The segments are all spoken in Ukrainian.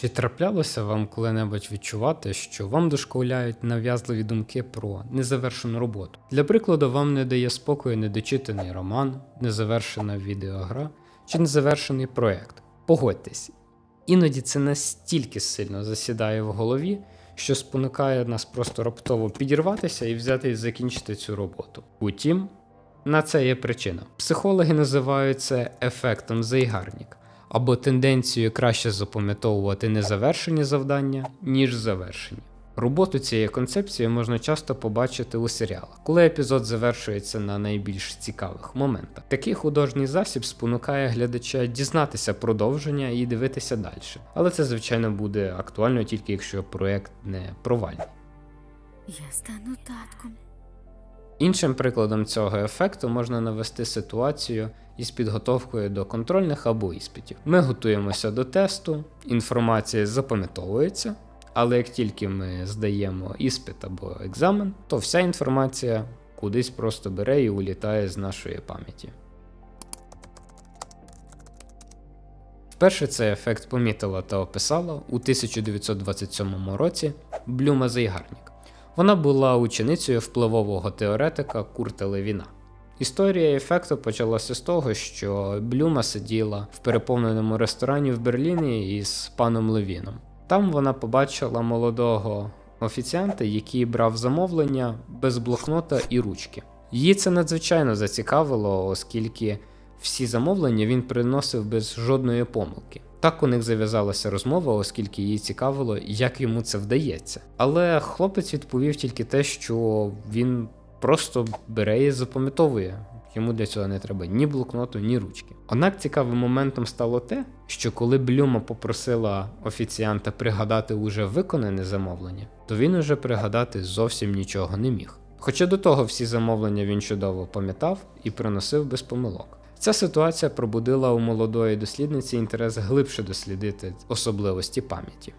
Чи траплялося вам коли-небудь відчувати, що вам дошколяють нав'язливі думки про незавершену роботу? Для прикладу, вам не дає спокою недочитаний роман, незавершена відеогра чи незавершений проект. Погодьтесь, іноді це настільки сильно засідає в голові, що спонукає нас просто раптово підірватися і взяти і закінчити цю роботу. Утім, на це є причина. Психологи називають це ефектом Зайгарнік або тенденцією краще запам'ятовувати незавершені завдання, ніж завершені. Роботу цієї концепції можна часто побачити у серіалах, коли епізод завершується на найбільш цікавих моментах. Такий художній засіб спонукає глядача дізнатися продовження і дивитися далі. Але це, звичайно, буде актуально тільки якщо проект не провальний. Я стану татком. Іншим прикладом цього ефекту можна навести ситуацію із підготовкою до контрольних або іспитів. Ми готуємося до тесту, інформація запам'ятовується, але як тільки ми здаємо іспит або екзамен, то вся інформація кудись просто бере і улітає з нашої пам'яті. Вперше цей ефект помітила та описала у 1927 році Блюма Зайгарнік. Вона була ученицею впливового теоретика Курта Левіна. Історія ефекту почалася з того, що Блюма сиділа в переповненому ресторані в Берліні із паном Левіном. Там вона побачила молодого офіціанта, який брав замовлення без блокнота і ручки. Її це надзвичайно зацікавило, оскільки всі замовлення він приносив без жодної помилки. Так у них зав'язалася розмова, оскільки їй цікавило, як йому це вдається. Але хлопець відповів тільки те, що він просто бере і запам'ятовує. Йому для цього не треба ні блокноту, ні ручки. Однак цікавим моментом стало те, що коли Блюма попросила офіціанта пригадати уже виконане замовлення, то він уже пригадати зовсім нічого не міг. Хоча до того всі замовлення він чудово пам'ятав і приносив без помилок. Ця ситуація пробудила у молодої дослідниці інтерес глибше дослідити особливості пам'яті.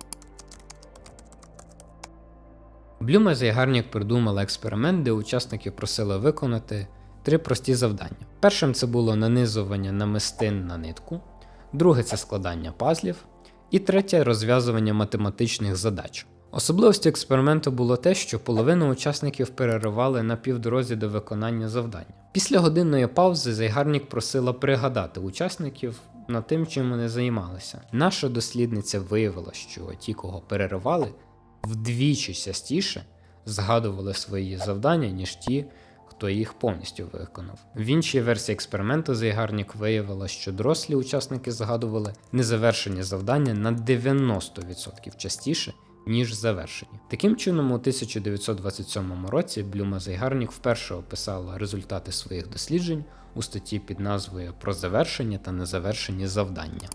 Блюма Зайгарнік придумала експеримент, де учасники просили виконати три прості завдання. Першим це було нанизування намистин на нитку, друге це складання пазлів, і третє розв'язування математичних задач. Особливостю експерименту було те, що половину учасників переривали на півдорозі до виконання завдання. Після годинної паузи Зайгарнік просила пригадати учасників над тим, чим вони займалися. Наша дослідниця виявила, що ті, кого переривали, вдвічі частіше згадували свої завдання, ніж ті, хто їх повністю виконав. В іншій версії експерименту Зайгарнік виявила, що дорослі учасники згадували незавершені завдання на 90% частіше, ніж завершені. Таким чином, у 1927 році Блюма Зайгарнік вперше описала результати своїх досліджень у статті під назвою Про завершення та незавершені завдання.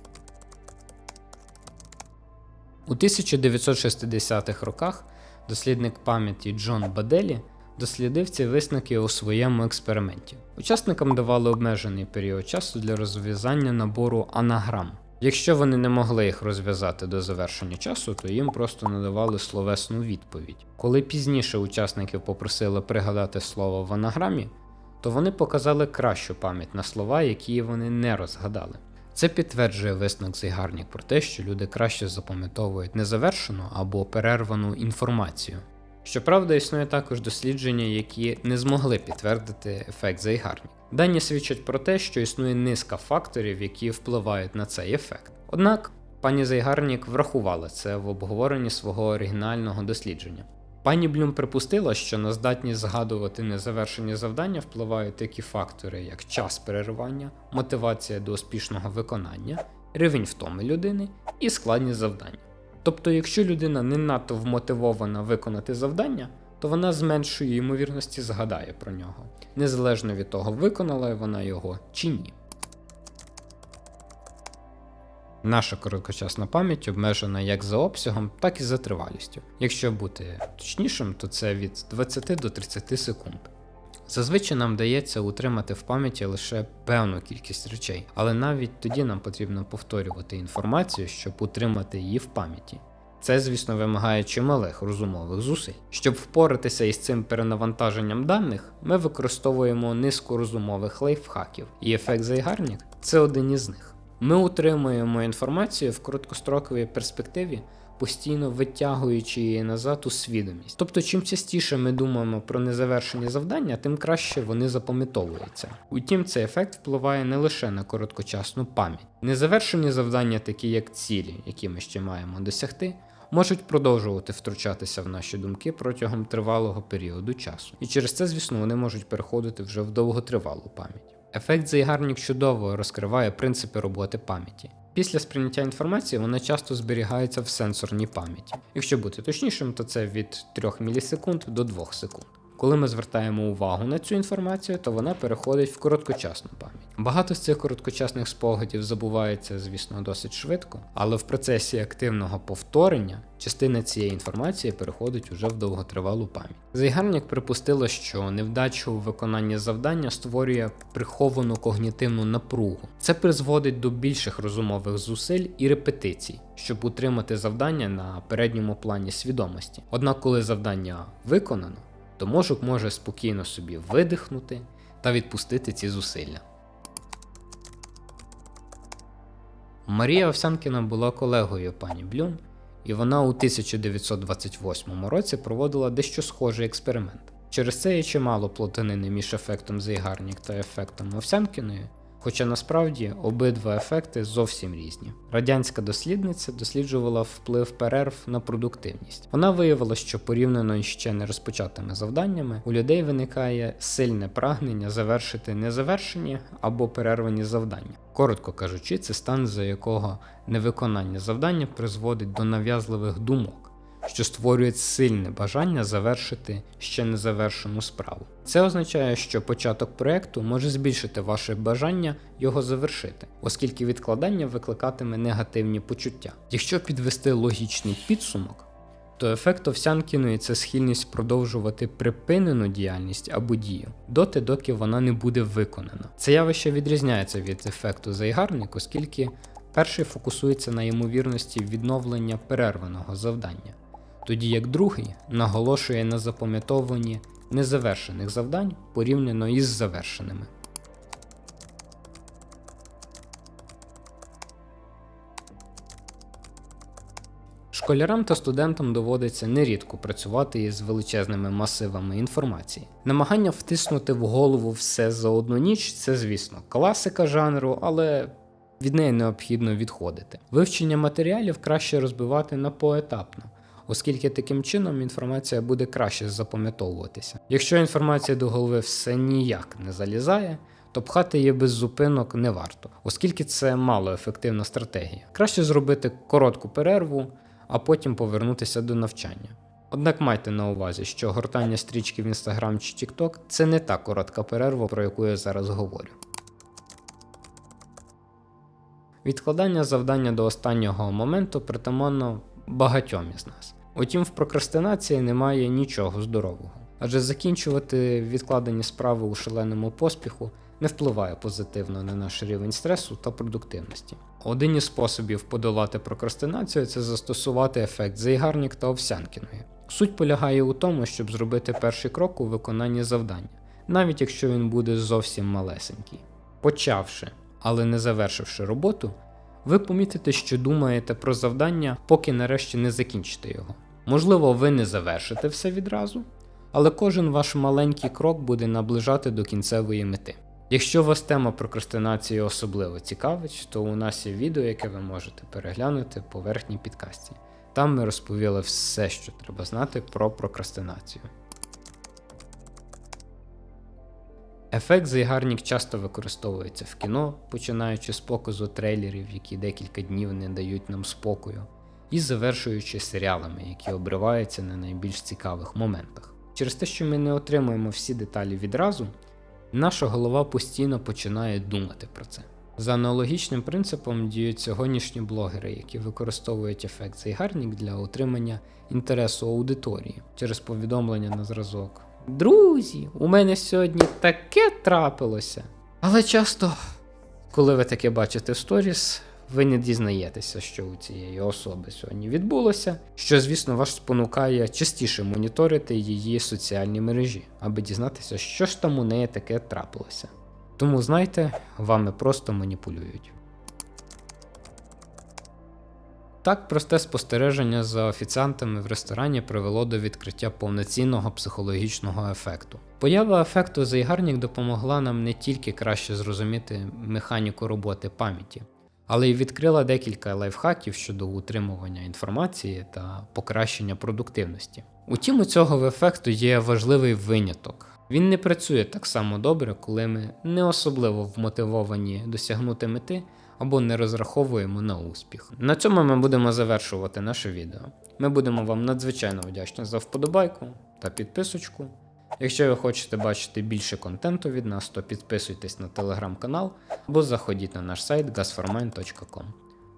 У 1960-х роках дослідник пам'яті Джон Баделі дослідив ці висновки у своєму експерименті. Учасникам давали обмежений період часу для розв'язання набору анаграм. Якщо вони не могли їх розв'язати до завершення часу, то їм просто надавали словесну відповідь. Коли пізніше учасників попросили пригадати слово в анаграмі, то вони показали кращу пам'ять на слова, які вони не розгадали. Це підтверджує висновок Зайгарнік про те, що люди краще запам'ятовують незавершену або перервану інформацію. Щоправда, існує також дослідження, які не змогли підтвердити ефект Зайгарнік. Дані свідчать про те, що існує низка факторів, які впливають на цей ефект. Однак пані Зайгарнік врахувала це в обговоренні свого оригінального дослідження. Пані Блюм припустила, що на здатність згадувати незавершені завдання впливають такі фактори, як час переривання, мотивація до успішного виконання, рівень втоми людини і складність завдання. Тобто, якщо людина не надто вмотивована виконати завдання, то вона з меншої ймовірності згадає про нього, незалежно від того, виконала вона його чи ні. Наша короткочасна пам'ять обмежена як за обсягом, так і за тривалістю. Якщо бути точнішим, то це від 20 до 30 секунд. Зазвичай нам дається утримати в пам'яті лише певну кількість речей, але навіть тоді нам потрібно повторювати інформацію, щоб утримати її в пам'яті. Це, звісно, вимагає чималих розумових зусиль. Щоб впоратися із цим перенавантаженням даних, ми використовуємо низку розумових лайфхаків, і ефект Зайгарнік це один із них. Ми утримуємо інформацію в короткостроковій перспективі, постійно витягуючи її назад у свідомість. Тобто, чим частіше ми думаємо про незавершені завдання, тим краще вони запам'ятовуються. Утім, цей ефект впливає не лише на короткочасну пам'ять. Незавершені завдання, такі як цілі, які ми ще маємо досягти, можуть продовжувати втручатися в наші думки протягом тривалого періоду часу. І через це, звісно, вони можуть переходити вже в довготривалу пам'ять. Ефект Зайгарник чудово розкриває принципи роботи пам'яті. Після сприйняття інформації вона часто зберігається в сенсорній пам'яті. Якщо бути точнішим, то це від 3 мілісекунд до 2 секунд. Коли ми звертаємо увагу на цю інформацію, то вона переходить в короткочасну пам'ять. Багато з цих короткочасних спогадів забувається, звісно, досить швидко, але в процесі активного повторення частина цієї інформації переходить уже в довготривалу пам'ять. Зайгарник припустила, що невдача у виконанні завдання створює приховану когнітивну напругу. Це призводить до більших розумових зусиль і репетицій, щоб утримати завдання на передньому плані свідомості. Однак, коли завдання виконано, то мозок може спокійно собі видихнути та відпустити ці зусилля. Марія Овсянкіна була колегою пані Блюм, і вона у 1928 році проводила дещо схожий експеримент. Через це є чимало плотанини між ефектом Зайгарнік та ефектом Овсянкіної, хоча насправді обидва ефекти зовсім різні. Радянська дослідниця досліджувала вплив перерв на продуктивність. Вона виявила, що порівняно ще не розпочатими завданнями, у людей виникає сильне прагнення завершити незавершені або перервані завдання. Коротко кажучи, це стан, за якого невиконання завдання призводить до нав'язливих думок що створюють сильне бажання завершити ще незавершену справу. Це означає, що початок проекту може збільшити ваше бажання його завершити, оскільки відкладання викликатиме негативні почуття. Якщо підвести логічний підсумок, то ефект Овсянкіної це схильність продовжувати припинену діяльність або дію доти, доки вона не буде виконана. Це явище відрізняється від ефекту Зайгарник, оскільки перший фокусується на ймовірності відновлення перерваного завдання тоді як другий наголошує на запам'ятовуванні незавершених завдань порівняно із завершеними. Школярам та студентам доводиться нерідко працювати із величезними масивами інформації. Намагання втиснути в голову все за одну ніч це, звісно, класика жанру, але від неї необхідно відходити. Вивчення матеріалів краще розбивати на поетапно оскільки таким чином інформація буде краще запам'ятовуватися. Якщо інформація до голови все ніяк не залізає, то пхати її без зупинок не варто, оскільки це малоефективна стратегія. Краще зробити коротку перерву, а потім повернутися до навчання. Однак майте на увазі, що гортання стрічки в Instagram чи TikTok – це не та коротка перерва, про яку я зараз говорю. Відкладання завдання до останнього моменту притаманно багатьом із нас. Утім, в прокрастинації немає нічого здорового, адже закінчувати відкладені справи у шаленому поспіху не впливає позитивно на наш рівень стресу та продуктивності. Один із способів подолати прокрастинацію це застосувати ефект Зайгарнік та Овсянкіної. Суть полягає у тому, щоб зробити перший крок у виконанні завдання, навіть якщо він буде зовсім малесенький. Почавши, але не завершивши роботу, ви помітите, що думаєте про завдання, поки нарешті не закінчите його. Можливо, ви не завершите все відразу, але кожен ваш маленький крок буде наближати до кінцевої мети. Якщо вас тема прокрастинації особливо цікавить, то у нас є відео, яке ви можете переглянути по верхній підкасті. Там ми розповіли все, що треба знати про прокрастинацію. Ефект Зайгарнік часто використовується в кіно, починаючи з показу трейлерів, які декілька днів не дають нам спокою, і завершуючи серіалами, які обриваються на найбільш цікавих моментах. Через те, що ми не отримуємо всі деталі відразу, наша голова постійно починає думати про це. За аналогічним принципом діють сьогоднішні блогери, які використовують ефект Зайгарнік для отримання інтересу аудиторії через повідомлення на зразок. Друзі, у мене сьогодні таке трапилося. Але часто, коли ви таке бачите в сторіс, ви не дізнаєтеся, що у цієї особи сьогодні відбулося, що, звісно, вас спонукає частіше моніторити її соціальні мережі, аби дізнатися, що ж там у неї таке трапилося. Тому знайте, вами просто маніпулюють. Так, просте спостереження за офіціантами в ресторані привело до відкриття повноцінного психологічного ефекту. Поява ефекту Зайгарнік допомогла нам не тільки краще зрозуміти механіку роботи пам'яті, але й відкрила декілька лайфхаків щодо утримування інформації та покращення продуктивності. Утім, у цього ефекту є важливий виняток. Він не працює так само добре, коли ми не особливо вмотивовані досягнути мети або не розраховуємо на успіх. На цьому ми будемо завершувати наше відео. Ми будемо вам надзвичайно вдячні за вподобайку та підписочку. Якщо ви хочете бачити більше контенту від нас, то підписуйтесь на телеграм-канал або заходіть на наш сайт gasformine.com.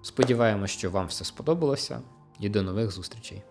Сподіваємось, що вам все сподобалося і до нових зустрічей.